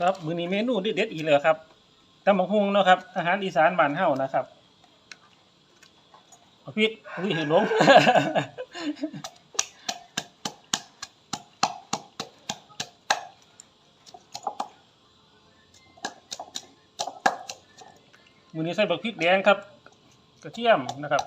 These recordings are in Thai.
ครับมื้อนี้เมนูเด็ดอีกเลยครับตำบักหุ่งเนาะครับอาหารอีสานบ้านเฮานะครับเอาพริกอุ้ยเห็นลงมื้อนี้ใส่บักพริกแดงครับ กระเทียมนะครับ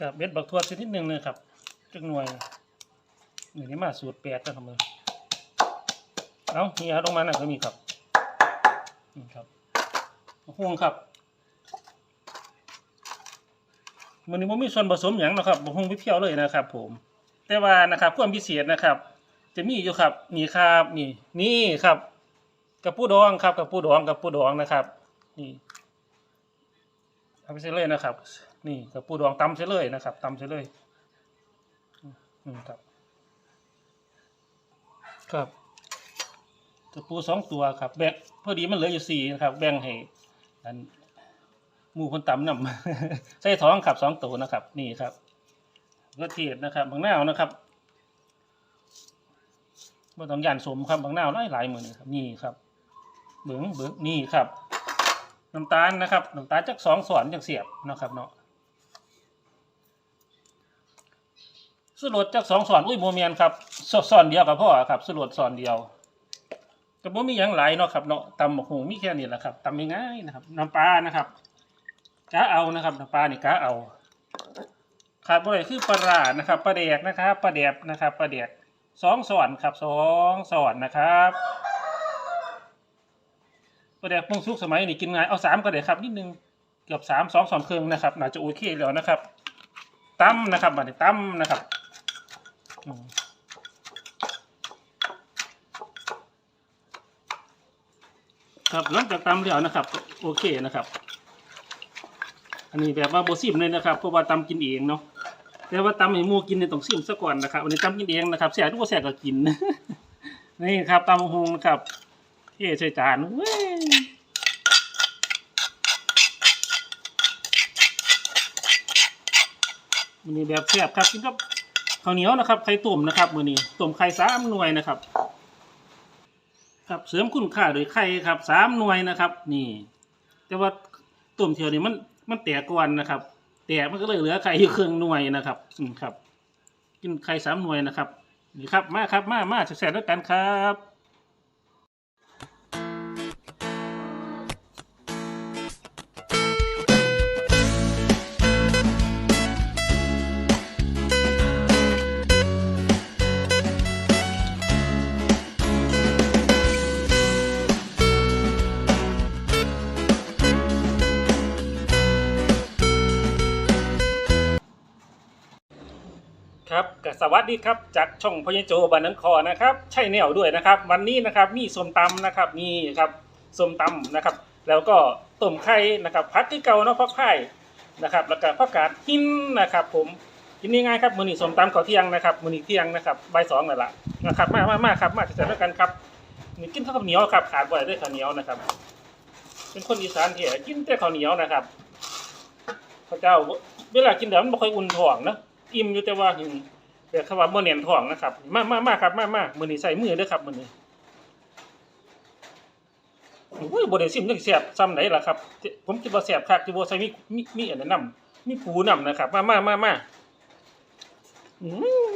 ครับเม็ดบักทั่วชนิดหนึ่งเลยครับจักหน่วยหนึ่งนี้มาสูตรแปดนะครับมือเอานี่ฮะลงมาหน่อยก็มีครับนี่ครับมะฮวงครับมันนี้ผมมีส่วนผสมอย่างนะครับผมะฮวงเพียวเลยนะครับ ผม แต่ว่านะครับความพิเศษนะครับ จะมีอยู่ครับนี่ครับนี่นี่ครับกระปูดองครับกระปูดองกระปูดองนะครับ นี่ ทำไปเสร็จเลยนะครับ นี่กับปูดองตำเสร็จเลยนะครับตำเสร็จเลยอืมครับ ครับกับปูสองตัวครับ แบ่งพอดีมันเหลืออยู่สี่นะครับ แบ่งให้อันหมูคนตำนำใส่ท้องครับสองตัวนะครับ นี่ครับกระเทียมนะครับ บางหน้าวนะครับบ่ต้องย่านสมครับบางหน้าวหลายหลายๆมือนี่ครับ นี่ครับ เบิ้งเบิ้งนี่ครับ น้ำตาลนะครับน้ำตาลจากสองส่วนจากเสียบนะครับเนาะสลดจากสองส่วนอุ้ยโมเมียนครับสส่วนเดียวกับพ่อครับสลดส่วนเดียวแต่บ่มีหยังหลายเนาะครับเนาะตำบักหูมีแค่นี้แหละครับตำง่ายๆนะครับน้ำปลานะครับกะเอานะครับน้ำปลานี่กะเอาขาดบ่ได้คือปลาร้านะครับปลาแดกนะครับปลาแดบนะครับปลาแดกสองส่วนครับสองส่วนนะครับ ก็ได้พงสุกสมัยนี้กินง่ายเอาสามก็ได้ครับนิดนึงเกือบสามสองสองเครื่องนะครับน่าจะโอเคแล้วนะครับตั้มนะครับมาตั้มนะครับครับหลังจากตำแล้วนะครับ โอเคนะครับ อันนี้แบบว่าโบซิมเลยนะครับเพราะว่าตำกินเองเนาะแต่ว่าตำให้มูกินเนี่ยต้องซิมซะก่อนนะครับอันนี้ตำกินเองนะครับแสบทุกแสบก็กินนี่ครับตำหงนะครับ เท่ใส่จานเว้ยมือนี้แบบแซ่บครับกินกับข้าวเหนียวนะครับไข่ต้มนะครับมือนี้ต้มไข่สามหน่วยนะครับ ครับเสริมคุณค่าโดยไข่ครับสามหน่วยนะครับ นี่ แต่ว่าต้มเทียวนี่มันมันแตกก่อนนะครับ แตกมันก็เลยเหลือไข่อยู่เครึ่องหน่วยนะครับอืมครับ กินไข่สามหน่วยนะครับนี่ครับมาครับมามาแซ่บๆด้วยกันครับ สวัสดีครับจากช่องพญโจบันนังคอนะครับใช่แนวด้วยนะครับ วันนี้นะครับมีส้มตำนะครับนี่ครับส้มตำนะครับ แล้วก็ต้มไข่นะครับพักที่เก่าเนาะพักไผ่นะครับแล้วก็ผักกาดหินนะครับผมกินง่ายๆครับมื้อนี้ส้มตำข้าวเที่ยงนะครับมื้อนี้เที่ยงนะครับใบสองนั่นแหละนะครับมากมามาครับมาจัดด้วยกันครับนี่กินข้าวเหนียวครับขาดบ่ได้ด้วยข้าวเหนียวนะครับ เป็นคนอีสานเถี่ยกินแต่ข้าวเหนียวนะครับพระเจ้าเวลากินเดี๋ยวมันบ่ค่อยอุ่นท้องนะอิ่มอยู่แต่ว่าหึง แต่คำว่าโมเนียนทองนะครับ มากมามาครับมากมามือนี้ใส่มือเด้อครับมือนี้โอ้ยบริซิมจังแซ่บซ้ำไหนล่ะครับ ผมคิดว่าแซ่บคักที่บ่ใส่มีมีมีอันนั้นนำมีปูนำนะครับ มามามามาอืม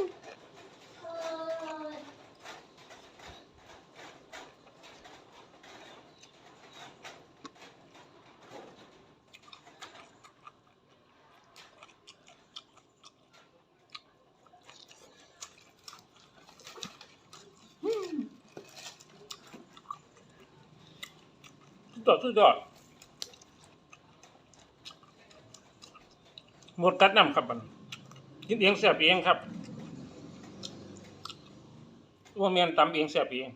ยอดสุดยอดหมดกัดน้ำครับมันกินเองเสียบเองครับว่าเมียนตำเองแซ่บเอง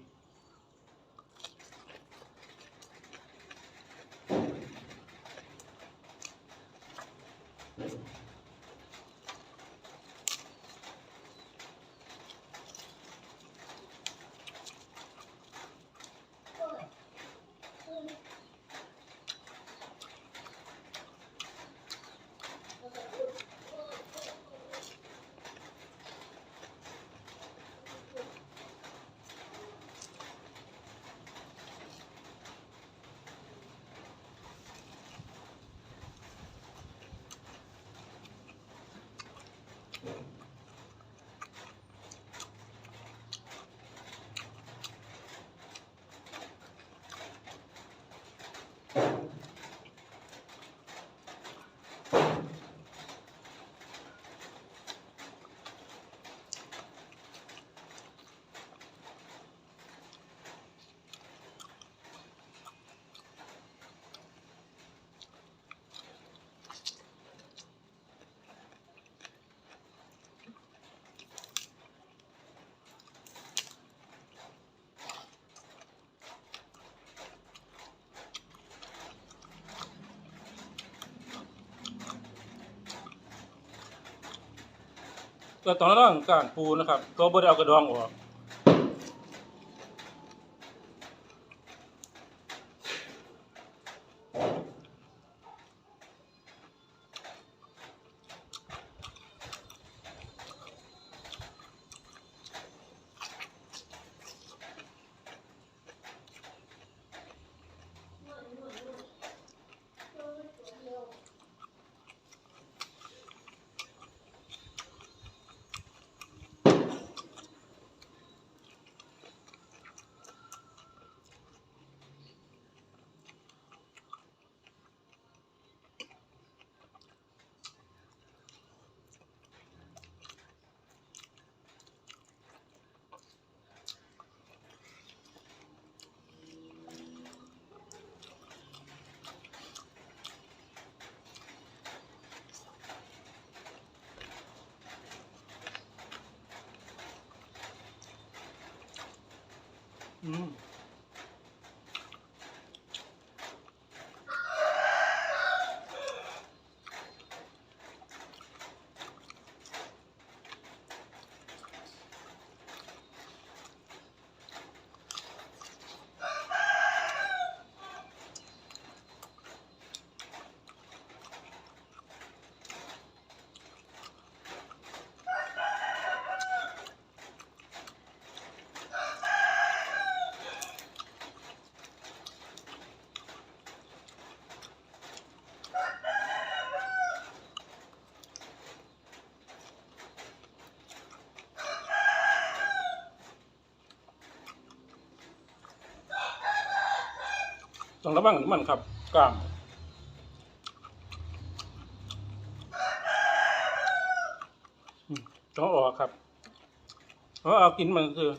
แต่ต้องระวังการปูนะครับ ตัวบ่ได้เอากระดองออก อืม ต้องระวังมันครับกล้ามต้องออกครับเพราะเอากินมันคือ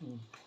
Hmm.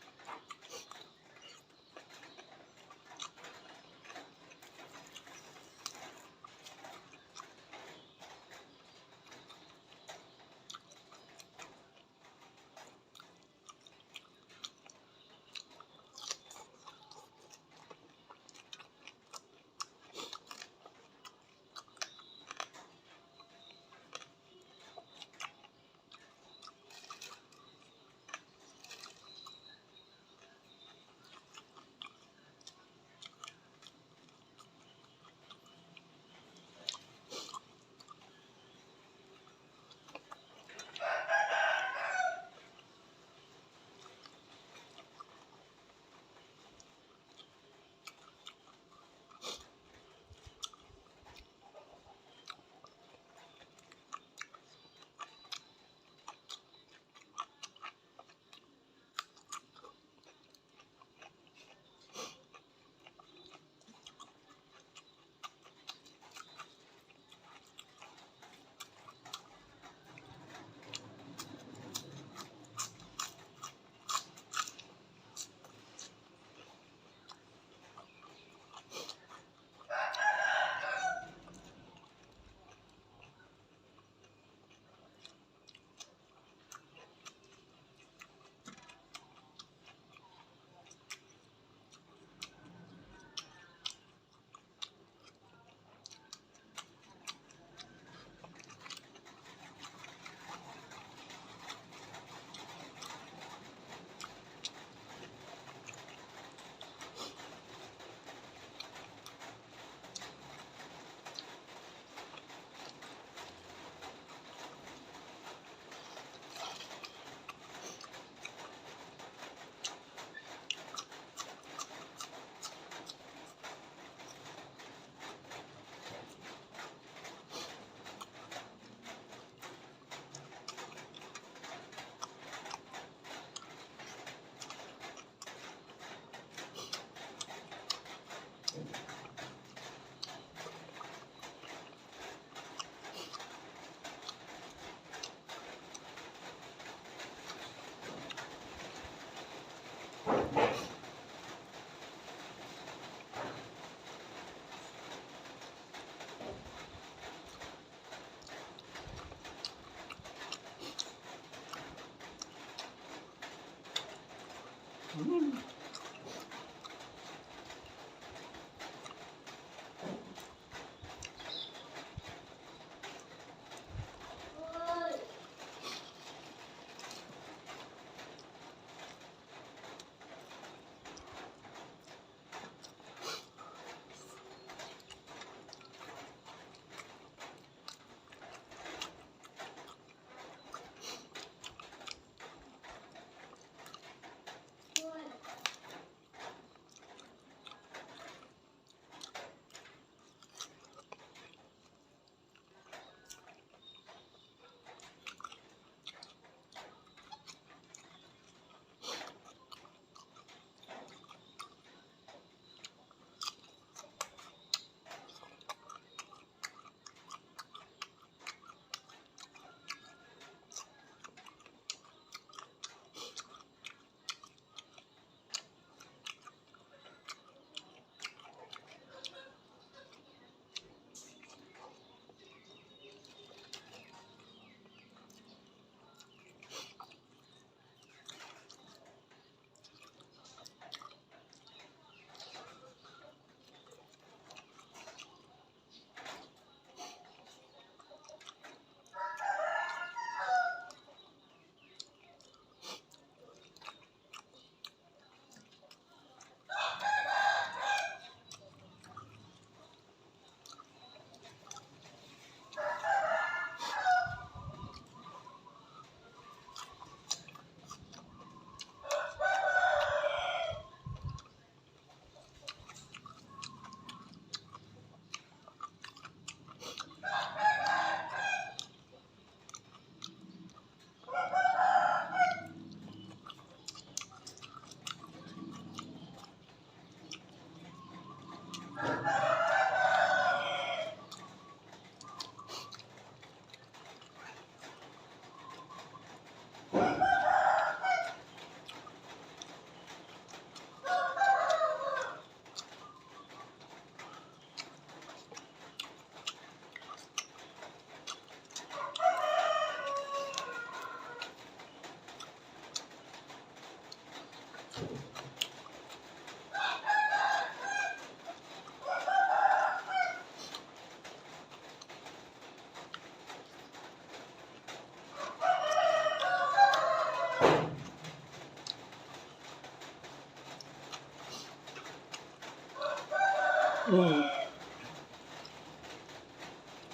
Mm.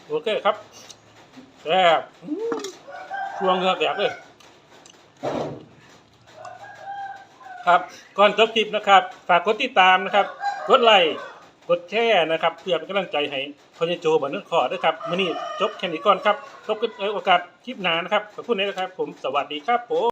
โอเคครับแซ่บช่วงเหงือกแดกเลย ครับ ก่อนจบคลิปนะครับ ฝากกดติดตามนะครับ กดไลค์ กดแชร์นะครับ เพื่อเป็นกำลังใจให้พญโจบันนึกขอด้วยครับมื่อนี้จบแค่นี้ก่อนครับพบกันในโอกาสคลิปหน้านะครับ ขอบคุณนะครับ ผม สวัสดีครับผม